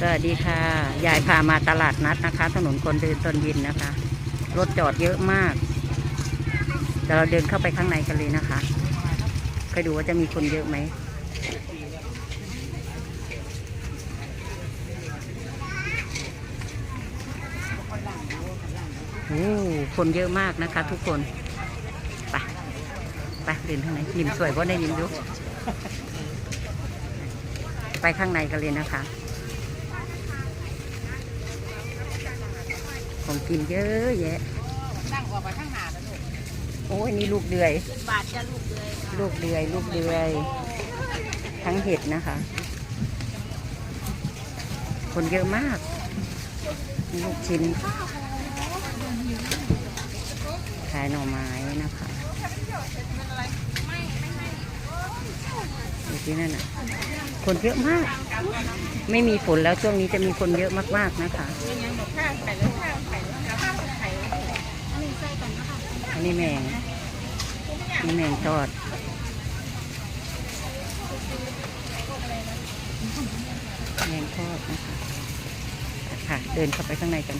สวัสดีค่ะ ยายพามาตลาดนัดนะคะ ถนนคนเดินตอนย็นนะคะ รถจอดเยอะมากเดี๋ยวเราเดินเข้าไปข้างในกันเลยนะคะไปดูว่าจะมีคนเยอะไหม โอ้คนเยอะมากนะคะทุกคน ไป ไปเดินข้างในยิ้มสวยเพราะได้ยิ้มยุไปข้างในกันเลยนะคะ ของกินเยอะแยะตั้งออกมาทั้งหาแล้วลูกโอ้ยนี่ลูกเดือย บาทจะลูกเลยค่ะลูกเดือย ลูกเดือย ทั้งเห็ดนะคะ คนเยอะมากมีลูกชิ้น ขายหน่อไม้นะคะดูที่นั่นน่ะ คนเยอะมาก ไม่มีฝนแล้วช่วงนี้จะมีคนเยอะมากๆนะคะ อันนี้แมงนี่แมงทอดแมงทอดนะคะค่ะ เดินเข้าไปข้างในกัน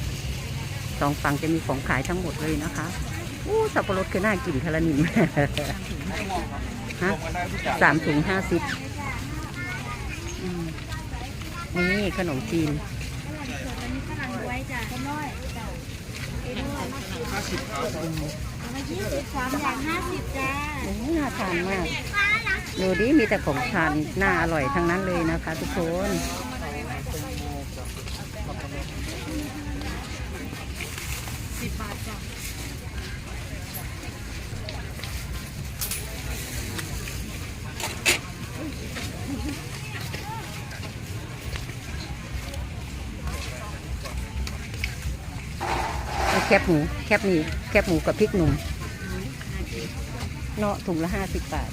สองฝั่งจะมีของขายทั้งหมดเลยนะคะอู้สับปะรดคือน่ากินทะละนิมฮะสามถุงห้าสิบอืมนี่ขนมจีน ห้าสิบครับมายี่สิบสามอย่างห้าสิบจ้าโอ้น่าทานมาก ดูดิมีแต่ของทานน่าอร่อยทั้งนั้นเลยนะคะ ทุกคน สิบบาทจ้ะ เอา แคบหมูแคบหมีแคบหมูกับพริกหนุ่มเนาะถุงละห้าสิบบาท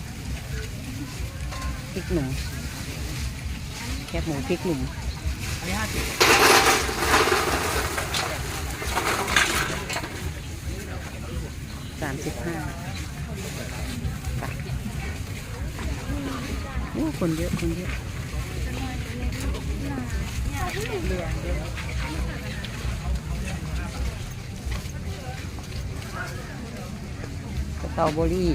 พริกหนุ่มแคบหมูพริกหนุ่มสามสิบห้าบาทโอ้คนเยอะคนเยอะ ตรอเบอรี่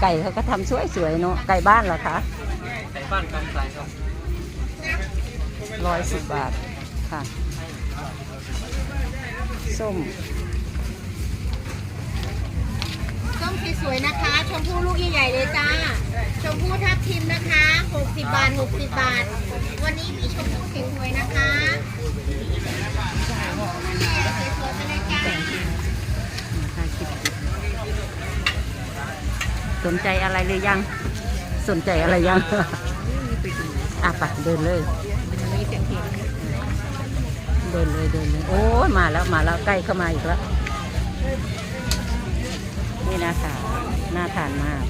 ไก่เขาก็ทำสวยๆเนาะไก่บ้านเหรอคะไก่บ้านกำไสครับร้อยสิบบาทค่ะ ส้มส้มสวยๆนะคะ ชมพู่ลูกใหญ่ๆเลยจ้า ชมพู่ทับทิมนะคะหกสิบบาทหกสิบบาท วันนี้มีชมพู่สวยๆนะคะสวยๆไปเลยจ้า ราคาสิบ สนใจอะไรเลยยัง สนใจอะไรยังอะไปเดินเลยมีเสียงเพลงเดินเลยเดินเลยโอ้ยมาแล้วมาแล้วใกล้เข้ามาอีกแล้วนี่นะคะน่าทานมาก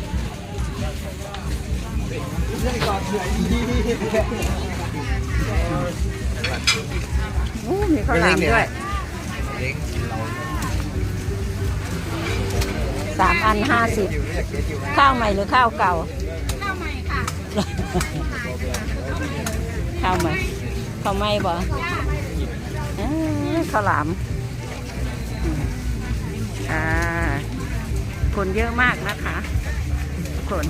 โอ้มีข้าวหลามด้วย สามอันห้าสิบอยู่เรียกเจ๊อยู่ข้าวใหม่หรือข้าวเก่า ข้าวใหม่ค่ะข้าวใหม่ข้าวไหม่บ่เอ้อข้าวหลามอืมอ่าคนเยอะมากนะคะทุกคน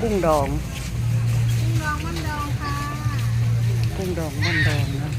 กุ้งดองน้องมันดองค่ะ กุ้งดองมันดองนะ